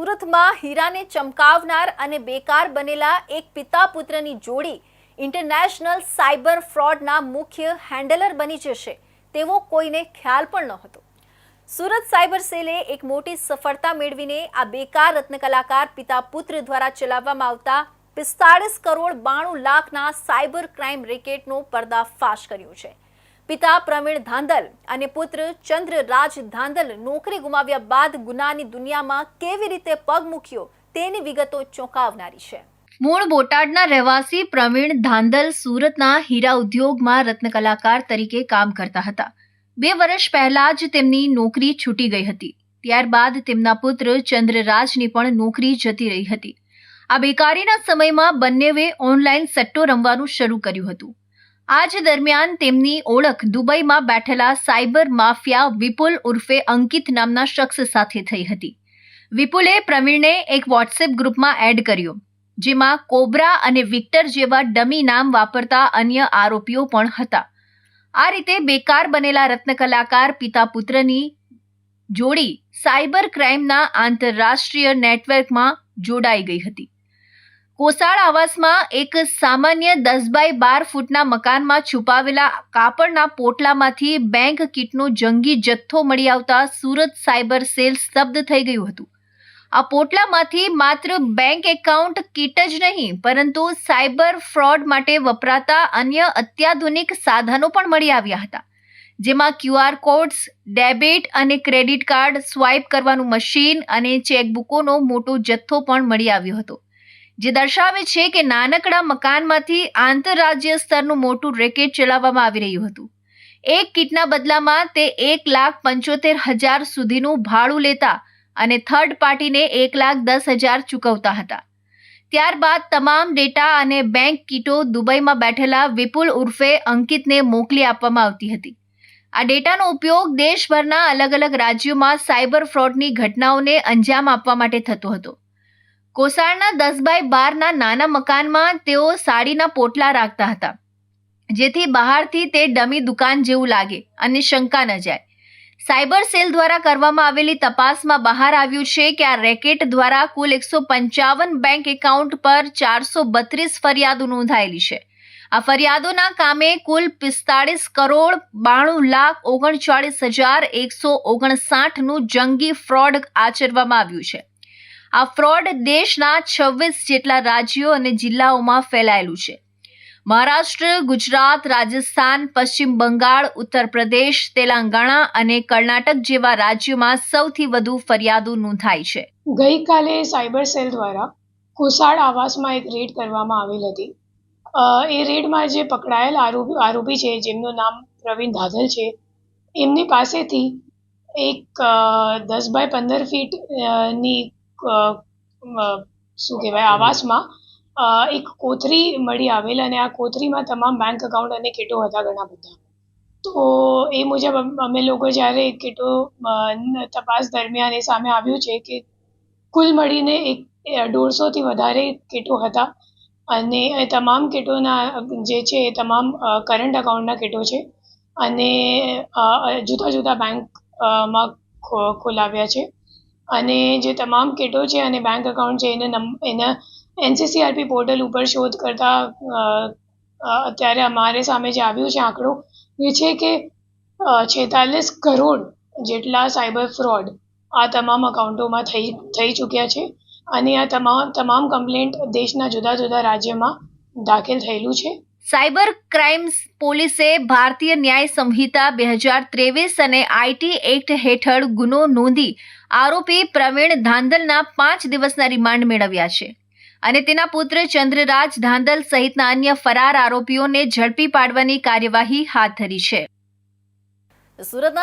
સુરતમાં હીરાને ચમકાવનાર અને બેકાર બનેલા એક પિતા પુત્રની જોડી ઇન્ટરનેશનલ સાયબર ફ્રોડના મુખ્ય હેન્ડલર બની જશે, તેવો કોઈને ખ્યાલ પણ નહોતો. સુરત સાયબર સેલે એક મોટી સફળતા મેળવીને આ બેકાર રત્નકલાકાર પિતા પુત્ર દ્વારા ચલાવવામાં આવતા પિસ્તાળીસ કરોડ બાણું લાખના સાયબર ક્રાઇમ રેકેટનો પર્દાફાશ કર્યો છે. પિતા પ્રવીણ ધાંધલ અને પુત્ર ચંદ્રરાજ ધાંધલ નોકરી ગુમાવ્યા બાદ ગુનાની દુનિયામાં કેવી રીતે પગ મૂક્યો તેની વિગતો ચોંકાવનારી છે. મૂળ બોટાડના રહેવાસી પ્રવીણ ધાંધલ સુરતના હીરા ઉદ્યોગમાં રત્નકલાકાર તરીકે કામ કરતા હતા. બે વર્ષ પહેલા જ તેમની નોકરી છૂટી ગઈ હતી. ત્યારબાદ તેમના પુત્ર ચંદ્રરાજની પણ નોકરી જતી રહી હતી. આ બેકારીના સમયમાં બંનેવે ઓનલાઈન સટ્ટો રમવાનું શરૂ કર્યું હતું. આ જ દરમિયાન તેમની ઓળખ દુબઈમાં બેઠેલા સાયબર માફિયા વિપુલ ઉર્ફે અંકિત નામના શખ્સ સાથે થઈ હતી. વિપુલે પ્રવીણને એક વોટ્સએપ ગ્રુપમાં એડ કર્યો, જેમાં કોબ્રા અને વિક્ટર જેવા ડમી નામ વાપરતા અન્ય આરોપીઓ પણ હતા. આ રીતે બેકાર બનેલા રત્નકલાકાર પિતા પુત્રની જોડી સાયબર ક્રાઇમના આંતરરાષ્ટ્રીય નેટવર્કમાં જોડાઈ ગઈ હતી. કોસાળ આવાસમાં એક સામાન્ય દસ બાય બાર ફૂટના મકાનમાં છુપાવેલા કાપડના પોટલામાંથી બેંક કીટનો જંગી જથ્થો મળી આવતા સુરત સાયબર સેલ સ્તબ્ધ થઈ ગયું હતું. આ પોટલામાંથી માત્ર બેંક એકાઉન્ટ કીટ જ નહીં, પરંતુ સાયબર ફ્રોડ માટે વપરાતા અન્ય અત્યાધુનિક સાધનો પણ મળી આવ્યા હતા. જેમાં ક્યુઆર કોડ્સ, ડેબિટ અને ક્રેડિટ કાર્ડ સ્વાઇપ કરવાનું મશીન અને ચેકબુકોનો મોટો જથ્થો પણ મળી આવ્યો હતો. જે દર્શાવે છે કે નાનકડા મકાનમાંથી આંતરરાજ્ય સ્તરનું મોટું રેકેટ ચલાવવામાં આવી રહ્યું હતું. એક કીટના બદલામાં તે એક લાખ પંચોતેર હજાર સુધીનું ભાડું લેતા અને થર્ડ પાર્ટીને એક લાખ દસ હજાર ચૂકવતા હતા. ત્યારબાદ તમામ ડેટા અને બેંક કીટો દુબઈમાં બેઠેલા વિપુલ ઉર્ફે અંકિતને મોકલી આપવામાં આવતી હતી. આ ડેટાનો ઉપયોગ દેશભરના અલગ અલગ રાજ્યોમાં સાયબર ફ્રોડની ઘટનાઓને અંજામ આપવા માટે થતો હતો. કોસાળના દસ બાય બારના નાના મકાનમાં તેઓ સાડીના પોટલા રાખતા હતા. જેથી બહારથી તે ડમી દુકાન જેવું લાગે અને શંકા ન જાય. સાયબર સેલ દ્વારા કરવામાં આવેલી તપાસમાં બહાર આવ્યું છે કે આ રેકેટ દ્વારા કુલ એકસો પંચાવન બેંક એકાઉન્ટ પર ચારસો બત્રીસ ફરિયાદો નોંધાયેલી છે. આ ફરિયાદોના કામે કુલ પિસ્તાળીસ કરોડ બાણું લાખ ઓગણચાળીસ હજાર એકસો ઓગણસાઠનું જંગી ફ્રોડ આચરવામાં આવ્યું છે. આ ફ્રોડ દેશના છવ્વીસ જેટલા રાજ્યો અને જિલ્લાઓમાં ફેલાયેલું છે. મહારાષ્ટ્ર, ગુજરાત, રાજસ્થાન, પશ્ચિમ બંગાળ ઉત્તર પ્રદેશ તેલંગાણા અને કર્ણાટક જેવા રાજ્યોમાં સૌથી વધુ ફરિયાદો નોંધાઈ છે. ગઈકાલે સાયબર સેલ દ્વારા કુસાડ આવાસમાં એક રેડ કરવામાં આવેલ હતી. એ રેડમાં જે પકડાયેલ આરોપી આરોપી છે, જેમનું નામ પ્રવીણ ધાધલ છે, એમની પાસેથી એક દસ બાય પંદર ફીટની શું કહેવાય, આવાસમાં એક કોથરી મળી આવેલ અને આ કોથરીમાં તમામ બેંક અકાઉન્ટ અને કીટો હતા ઘણા બધા. તો એ મુજબ અમે લોકો જ્યારે કીટો તપાસ દરમિયાન એ સામે આવ્યું છે કે કુલ મળીને એક દોઢસોથી વધારે કીટો હતા. અને એ તમામ કીટોના, જે છે એ તમામ કરંટ અકાઉન્ટના કીટો છે. અને જુદા જુદા બેંકમાં ખો- ખોલાવ્યા છે. અને જે તમામ કીટો છે અને બેંક એકાઉન્ટ છે, એને નમ, એના એનસીસીઆરપી પોર્ટલ ઉપર શોધ કરતાં અત્યારે અમારે સામે જે આવ્યું છે આંકડો, એ છે કે છેતાલીસ કરોડ જેટલા સાયબર ફ્રોડ આ તમામ અકાઉન્ટોમાં થઈ થઈ ચૂક્યા છે અને આ તમામ તમામ કમ્પ્લેન્ટ દેશના જુદા જુદા રાજ્યમાં દાખલ થયેલું છે. સાયબર ક્રાઇમ્સ પોલીસે ભારતીય ન્યાય સંહિતા બે હજાર ત્રેવીસ અને આઈટી એક્ટ હેઠળ ગુનો નોંધી આરોપી પ્રવીણ ધાંધલના પાંચ દિવસના રિમાન્ડ મેળવ્યા છે. અને તેના પુત્ર ચંદ્રરાજ ધાંધલ સહિતના અન્ય ફરાર આરોપીઓને ઝડપી પાડવાની કાર્યવાહી હાથ ધરી છે. સુરતના